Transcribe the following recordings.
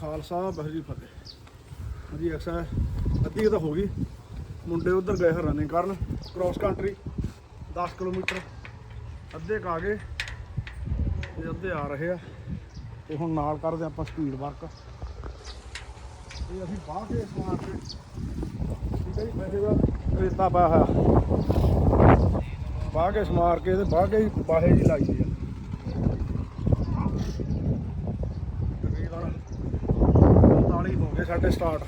ਖਾਲਸਾ, ਵਾਹਿਗੁਰੂ ਜੀ ਫਤਿਹ। ਹਾਂਜੀ ਐਕਸਾ ਅੱਧੀ ਤਾਂ ਹੋ ਗਈ। ਮੁੰਡੇ ਉਧਰ ਗਏ ਰਨਿੰਗ ਕਰਨ। Cross country 10 kilometre. ਅੱਧੇ ਕੁ ਗਏ ਤੇ ਅੱਧੇ ਆ ਰਹੇ ਆ। ਤੇ ਹੁਣ ਨਾਲ ਕਰਦੇ ਆਪਾਂ ਸਪੀਡ ਵਰਕ ਇਹ ਅਸੀਂ ਬਾਹ ਕੇ ਸਮਾਰ ਕੇ ਠੀਕ ਹੈ ਜੀ ਵੈਸੇ ਤਾਂ ਰੇਤਾ ਪਾਇਆ ਹੋਇਆ। ਬਾਹ ਕੇ ਸਮਾਰ ਕੇ ਤੇ ਬਾਹ ਕੇ ਹੀ ਬਾਹੇ ਜੀ ਲਾਈ ਦੀ ਆ ਤਕਰੀਬਨ 45 ਹੋ ਗਏ ਸਾਡੇ ਸਟਾਰਟ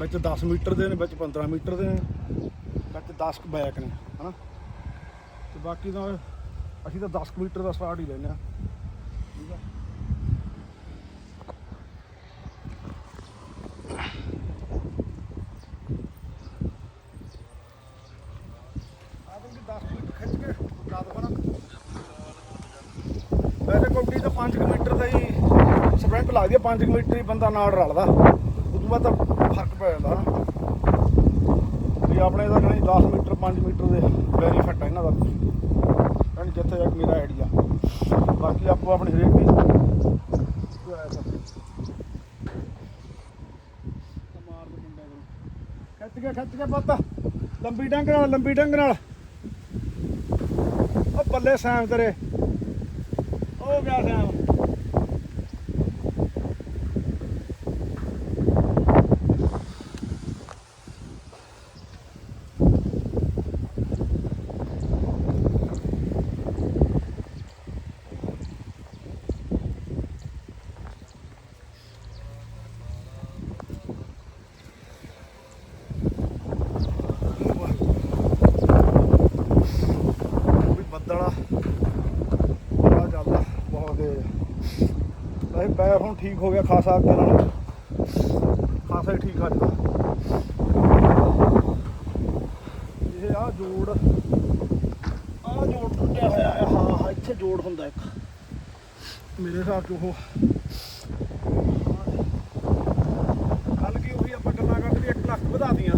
ਵਿੱਚ 10 ਮੀਟਰ ਦੇ ਨੇ, ਵਿੱਚ 15 ਮੀਟਰ ਦੇ ਨੇ, ਵਿੱਚ 10 ਬੈਕ ਨੇ, ਹਨਾ? ਤੇ ਬਾਕੀ ਤਾਂ ਅਸੀਂ ਤਾਂ 10 ਕੁ ਮੀਟਰ ਦਾ ਸਟਾਰਟ ਹੀ ਲੈਨੇ ਆ ਠੀਕ ਆ? ਆ ਤਾਂ 10 ਮੀਟਰ ਖਿੱਚ ਕੇ ਲਾ ਦਵਾਂ ਵੈਸੇ ਕੌਡੀ ਤਾਂ 5 ਮੀਟਰ ਦਾ ਹੀ ਸਪ੍ਰਿੰਟ ਲੱਗਦੀ ਹੈ 5 ਮੀਟਰ ਹੀ ਬੰਦਾ ਨਾਲ ਰਲਦਾ। ਉਦੋਂ ਬਾਅਦ ਤਾਂ ਫ਼ਰਕ ਪੈ ਜਾਂਦਾ। ਵੀ ਆਪਣੇ ਦਾ ਜਣੀ 10 ਮੀਟਰ 5 ਮੀਟਰ ਦੇ ਬੈਨੀਫਿਟ ਹੈ ਇਹਨਾਂ ਦਾ। ਯਾਨੀ ਜਿੱਥੇ ਤੱਕ ਮੇਰਾ ਆਈਡੀਆ ਬਾਕੀ ਆਪੋ ਆਪਣੀ ਹਰੇਕ ਦੀ ਕੋਈ ਖਿੱਚ ਕੇ ਖਿੱਚ ਕੇ ਪੁੱਤ। ਲੰਬੀ ਡੰਗ ਨਾਲ, ਲੰਬੀ ਡੰਗ ਨਾਲ। ਉਹ ਬੱਲੇ ਸੈਮ ਤੇਰੇ। ਉਹ ਗਿਆ ਸੈਮ ਵੀ ਬੱਦਲ ਆ ਬੜਾ ਚੱਲਦਾ ਬਹੁਤ ਤੇਜ਼ ਵੈਸੇ ਹੁਣ ਠੀਕ ਹੋ ਗਿਆ, ਖਾਸਾ ਅੱਗੇ ਨਾਲੋਂ। ਖਾਸਾ ਹੀ ਠੀਕ ਆ ਜਦਾ ਇਹ ਆ ਜੋੜ। ਆ ਜੋੜ ਟੁੱਟਿਆ ਹੋਇਆ ਹੈ ਹਾਂ ਹਾਂ, ਇੱਥੇ ਜੋੜ ਹੁੰਦਾ ਇੱਕ। ਮੇਰੇ ਹਿਸਾਬ ਚ ਉਹ। ਕੱਲ ਕੀ ਉਹੀ ਆਪਾਂ ਗੱਲਾਂ ਕਰਦੇ ਵੀ 1 ਲੱਖ ਵਧਾਤੀਆਂ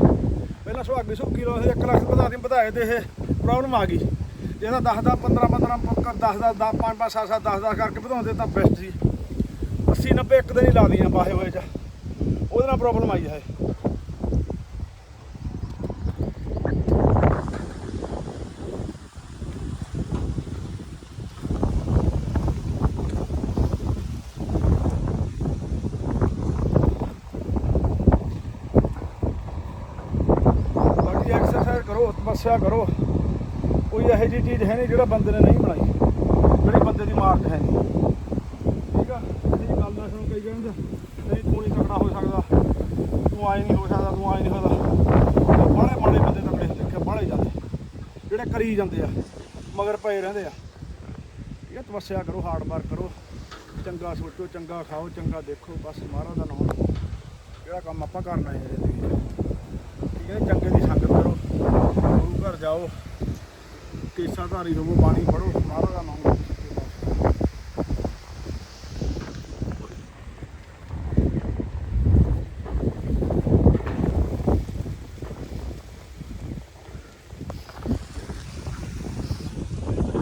ਪਹਿਲਾਂ ਸੁਹਾਗੀ ਸੁੱਕੀ ਰੋ 1 ਲੱਖ ਵਧਾਤੀਆਂ ਵਧਾਏ ਤੇ ਇਹ ਪ੍ਰੋਬਲਮ ਆ ਗਈ। ਜੇ ਇਹਦਾ 10 ਦਾ 15 15 ਪੱਕਾ 10 ਦਾ 10 5 5 7 7 10 10 ਕਰਕੇ ਵਧਾਉਂਦੇ ਤਾਂ ਬੈਸਟ ਸੀ। 80 90 ਇੱਕ ਦਿਨ ਹੀ ਲਾ ਦੀਆਂ ਬਾਹੇ ਹੋਏ ਚ। ਉਹਦੇ ਨਾਲ ਪ੍ਰੋਬਲਮ ਆਈ ਹੈ ਬਾਕੀ ਐਕਸਰਸਾਈਜ਼ ਕਰੋ, ਤਪੱਸਿਆ ਕਰੋ। ਕੋਈ ਇਹੋ ਜਿਹੀ ਚੀਜ਼ ਹੈ ਨਹੀਂ ਜਿਹੜਾ ਬੰਦੇ ਨੇ ਨਹੀਂ ਬਣਾਈ। ਜਿਹੜੀ ਬੰਦੇ ਦੀ ਮਾਰਕ ਹੈ ਨਹੀਂ। ਇਹ ਗੱਲ ਦਾ ਸੁਣ ਕਈ ਕਹਿੰਦੇ ਨਹੀਂ ਤੂੰ ਨਹੀਂ ਤਕੜਾ ਹੋ ਸਕਦਾ, ਤੂੰ ਆਏ ਨਹੀਂ ਹੋ ਸਕਦਾ, ਤੂੰ ਆਏ ਨਹੀਂ ਹੋ ਸਕਦਾ। ਬਾਹਲੇ ਬਾਹਲੇ ਬੰਦੇ ਤਕੜੇ ਦੇਖੇ ਬਾਹਲੇ ਜਾਂਦੇ ਜਿਹੜੇ ਕਰੀ ਜਾਂਦੇ ਆ, ਮਗਰ ਪਏ ਰਹਿੰਦੇ ਆ। ਠੀਕ ਹੈ ਤਪੱਸਿਆ ਕਰੋ ਹਾਰਡ ਵਰਕ ਕਰੋ। ਚੰਗਾ ਸੋਚੋ, ਚੰਗਾ ਖਾਓ, ਚੰਗਾ ਦੇਖੋ, ਬਸ ਮਹਾਰਾਜ ਦਾ ਨਾਮ। ਲਓ ਜਿਹੜਾ ਕੰਮ ਆਪਾਂ ਕਰਨਾ ਹੈ ਠੀਕ ਹੈ, ਚੰਗੇ ਦੀ ਸੰਗਤ ਕਰੋ। ਗੁਰੂ ਘਰ ਜਾਓ। ਕੇਸਾ ਧਾਰੀ ਹੋਵੋ, ਬਾਣੀ ਪੜੋ ਮਹਾਰਾਜ ਦਾ ਨਾਮ ਲਓ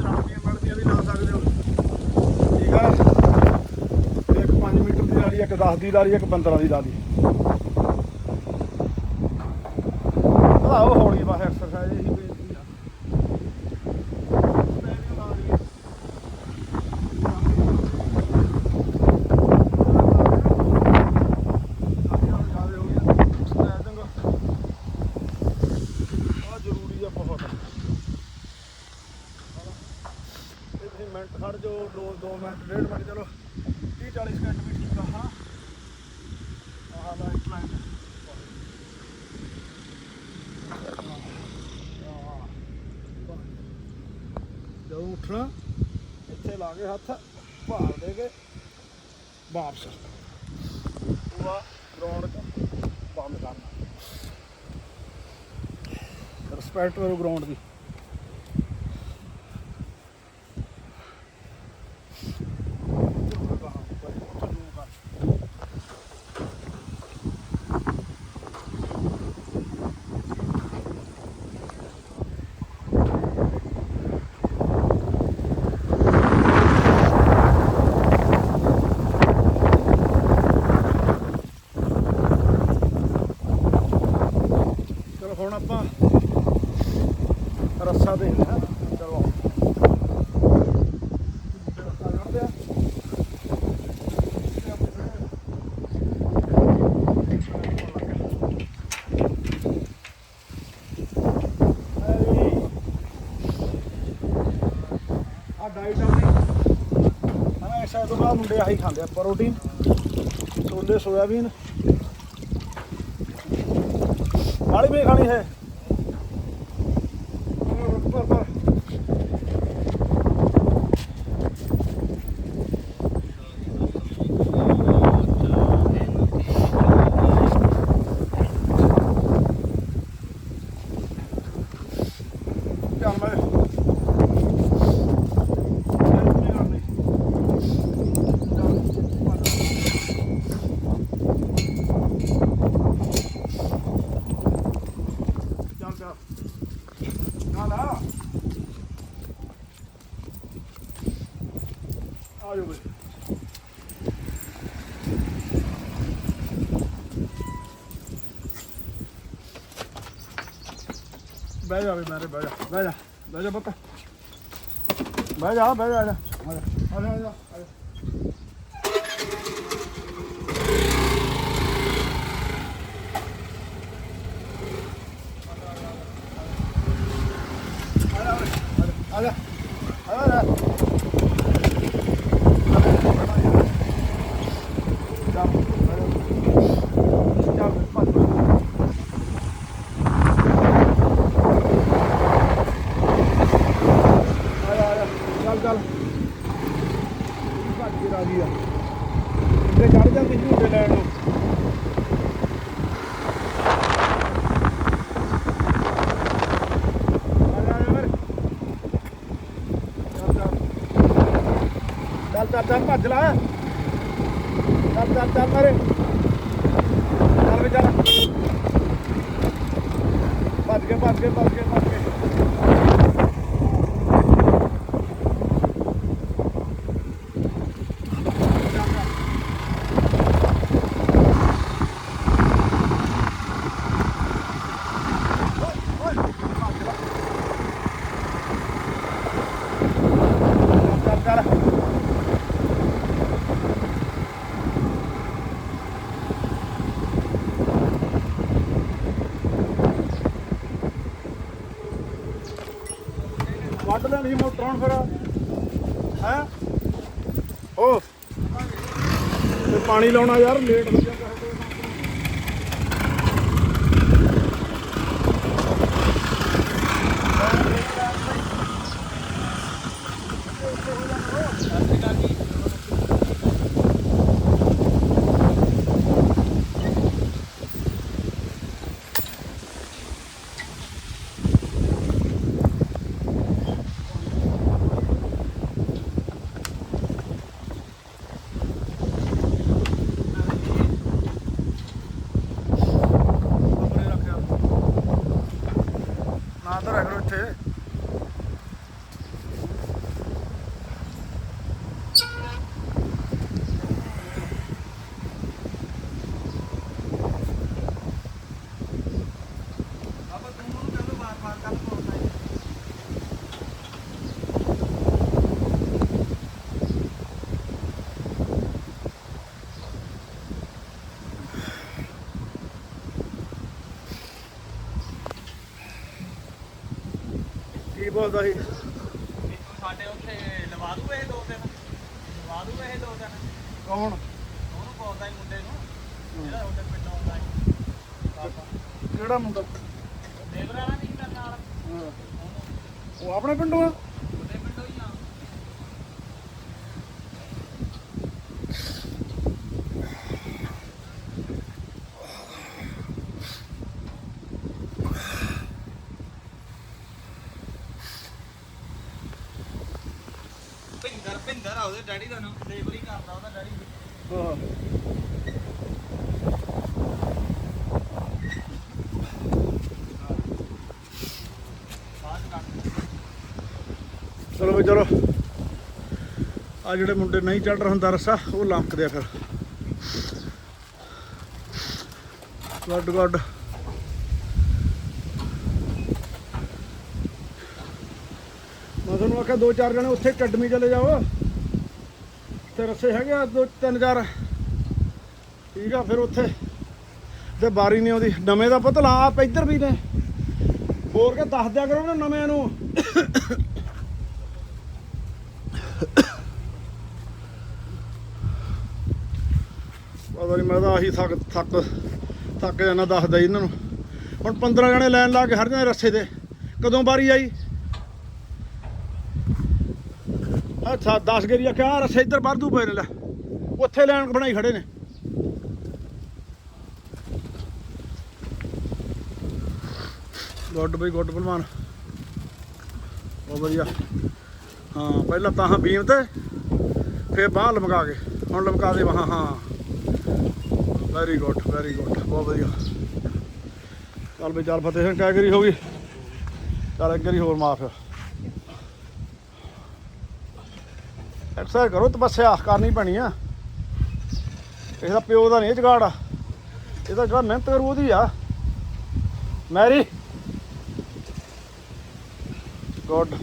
ਸ਼ਾਮੀਆਂ ਮੜਦੀਆਂ ਵੀ ਲਾ ਸਕਦੇ ਹੋ ਠੀਕ ਆ ਇੱਕ 5 ਮੀਟਰ ਦੀ ਲਾ ਲਈ ਇੱਕ 10 ਦੀ ਲਾ ਲਈ, ਇੱਕ 15 ਦੀ ਲਾ ਲਈ ਵਧਾਓ ਹੌਲੀ ਬਸ ਐਕਸਰਸਾਈਜ਼ ਇਹੀ ਬੇਨਤੀ ਆ ਪੈਰੀਂ ਲਾ ਲਈਏ। ਜ਼ਿਆਦੇ ਮਿੰਟ ਗਿਆ। ਮਿੰਟ ਆਹ ਜ਼ਰੂਰੀ ਆ ਬਹੁਤ ਇਹ ਤੁਸੀਂ ਮਿੰਟ ਖੜ ਜਾਓ ਦੋ ਦੋ ਮਿੰਟ ਡੇਢ ਮਿੰਟ ਚਲੋ 30 40 ਸਕਿੰਟ ਵੀ ਠੀਕ ਆ ਹਾਂ ਆਹ ਦਾ ਕਲਾਇੰਟ ਜਦੋਂ ਉੱਠਣਾ। ਇੱਥੇ ਲਾ ਕੇ ਹੱਥ ਭਾਰ ਦੇ ਕੇ ਵਾਪਸ। ਪੂਰਾ ਗਰਾਊਂਡ ਬੰਦ ਕਰਨਾ। ਰਿਸਪੈਕਟ ਕਰੋ ਗਰਾਊਂਡ ਦੀ। ਰੱਸਾ ਦੇਖਦੇ ਹਾਂ ਚਲੋ ਰੱਸਾ ਕੱਢਦੇ ਆ ਆ ਡਾਈਟ ਆਪਣੀ ਹਨਾ ਇਸ ਤੋਂ ਬਾਅਦ ਮੁੰਡੇ ਆਹੀ ਖਾਂਦੇ ਆ ਪ੍ਰੋਟੀਨ ਛੋਲੇ ਸੋਇਆਬੀਨ ਵਾਲੀ ਵੀ ਖਾਣੀ ਹੈ ਪਰ ਪਰ ਚੱਲ ਮੈਂ ਨਹੀਂ ਕਰਨੀ ਚੱਲ ਚੱਲ ਨਾ ਨਾ ਆ ਜਾਓ ਬਈ ਬਹਿ ਜਾ ਵੀ ਮੇਰੇ ਬਹਿ ਜਾ ਬਹਿ ਜਾ ਬਹਿ ਜਾ ਪੁੱਤ। ਬਹਿ ਜਾ ਬਹਿ ਜਾ ਆ ਜਾ ਆ ਜਾ ਆ ਜਾ, ਆ ਜਾ। ਆ ਜਾ ਆ ਜਾ ਆ ਜਾ ਚੱਲ ਚੱਲ ਭੱਜ ਰਾਜੀ ਆ। ਤੇ ਚੜ ਜਾਂਦੀ ਝੂਟੇ ਲੈਣ ਨੂੰ। ਚੱਲ ਚੱਲ। ਚੱਲ ਭੱਜ ਲਾ। ਚੱਲ ਚੱਲ ਚੱਲ ਮੇਰੇ। ਚੱਲ ਵੀ ਚੱਲ। ਭੱਜ ਕੇ ਭੱਜ ਕੇ ਭੱਜ ਕੇ ਭੱਜ ਕੇ ਚੱਲ ਚੱਲ ਵੱਢ ਲੈਣੀ ਮੋਟਰਾਂ ਫਿਰ ਹੈ? ਓ। ਤੇ ਪਾਣੀ ਲਾਉਣਾ ਯਾਰ ਲੇਟ ਹੋ ਜਾਂਦਾ ਕਮਰੇ ਰੱਖਿਆ ਨਾ ਤਾਂ ਰੱਖ ਲੋ ਇੱਥੇ ਕੀ ਬੋਲਦਾ ਸੀ? ਸਾਡੇ ਉੱਥੇ ਲਵਾ ਦੂ ਇਹ ਦੋ ਦਿਨ ਲਵਾ ਦੂ ਇਹ ਦੋ ਦਿਨ ਕੌਣ? ਉਹਨੂੰ ਬੋਲਦਾ ਹੀ ਮੁੰਡੇ ਨੂੰ। ਜਿਹੜਾ ਉਹਦੇ ਪਿੰਡੋਂ ਆਉਂਦਾ ਹੈ ਕਿਹੜਾ ਮੁੰਡਾ? ਦੇਵਰਾ ਨਾਲ। ਨਹੀਂ ਮੇਰੇ ਨਾਲ। ਉਹ ਆਪਣੇ ਪਿੰਡੋਂ ਆ? ਚਲੋ ਵੀ ਚਲੋ। ਆ ਜਿਹੜੇ ਮੁੰਡੇ ਨਹੀਂ ਚੜ ਰਹੇ ਹੁੰਦਾ ਰਸਾ, ਉਹ ਲੰਕਦੇ ਆ ਫਿਰ। ਗੁੱਡ ਗੁੱਡ ਮੈਂ ਤੁਹਾਨੂੰ ਆਖਿਆ ਦੋ ਚਾਰ ਜਣੇ ਉੱਥੇ ਅਕੈਡਮੀ ਚਲੇ ਜਾਓ। ਤੇ ਰਸੇ ਹੈਗੇ ਆ, ਦੋ ਤਿੰਨ ਚਾਰ। ਠੀਕ ਆ, ਫਿਰ ਉੱਥੇ ਤੇ ਬਾਰੀ ਨਹੀਂ ਆਉਂਦੀ ਨਵੇਂ ਦਾ ਪਤਾ ਲਾ, ਆਪ ਇੱਧਰ ਵੀ ਨੇ। ਹੋਰ ਕੇ ਦੱਸ ਦਿਆ ਕਰੋ ਨਾ ਨਵੇਂ ਨੂੰ। ਪਤਾ ਨਹੀਂ ਮੈਂ ਤਾਂ ਆਹੀ ਥੱਕ ਥੱਕ ਥੱਕ ਜਾਣਾ ਦੱਸਦਾ ਇਹਨਾਂ ਨੂੰ। ਹੁਣ 15 ਜਣੇ ਲਾਈਨ ਲਾ ਕੇ ਹਰ ਜਣੇ ਰੱਸੇ ਤੇ। ਕਦੋਂ ਬਾਰੀ ਆਈ? ਅੱਛਾ 10 ਗੇਰੀਆ ਕਿਹਾ ਰਸੇ ਇੱਧਰ ਵਾਧੂ ਪਏ ਨੇ, ਲੈ। ਉੱਥੇ ਲੈਣ ਬਣਾਈ ਖੜੇ ਨੇ। ਗੁੱਡ ਬਈ, ਗੁੱਡ ਭਲਵਾਨ ਬਹੁਤ ਵਧੀਆ। ਹਾਂ, ਪਹਿਲਾਂ ਤਾਂ ਹਾਂ ਬੀਮ ਤੇ, ਫਿਰ ਬਾਹ ਲਮਕਾ ਕੇ। ਹੁਣ ਲਮਕਾ ਦੇ ਵਾਹਾਂ ਹਾਂ। ਵੈਰੀ ਗੁੱਡ ਵੈਰੀ ਗੁੱਡ ਬਹੁਤ ਵਧੀਆ। ਚੱਲ ਬਈ, ਚੱਲ ਫਤਿਹ ਸਿੰਘ ਕਿਆ ਕਰੀ ਹੋ ਗਈ। ਚੱਲ ਇੱਕ ਵਾਰੀ ਹੋਰ ਮਾਫ ਐਕਸਰਸਾਈਜ਼ ਕਰੋ ਤਪੱਸਿਆ ਕਰਨੀ ਪੈਣੀ ਆ। ਇਹਦਾ ਪਿਓ ਦਾ ਨਹੀਂ ਜਗਾੜ ਇਹਦਾ ਜਿਹੜਾ ਮਿਹਨਤ ਕਰੂ ਉਹਦੀ ਆ। ਮੈਰੀ। ਗੁੱਡ।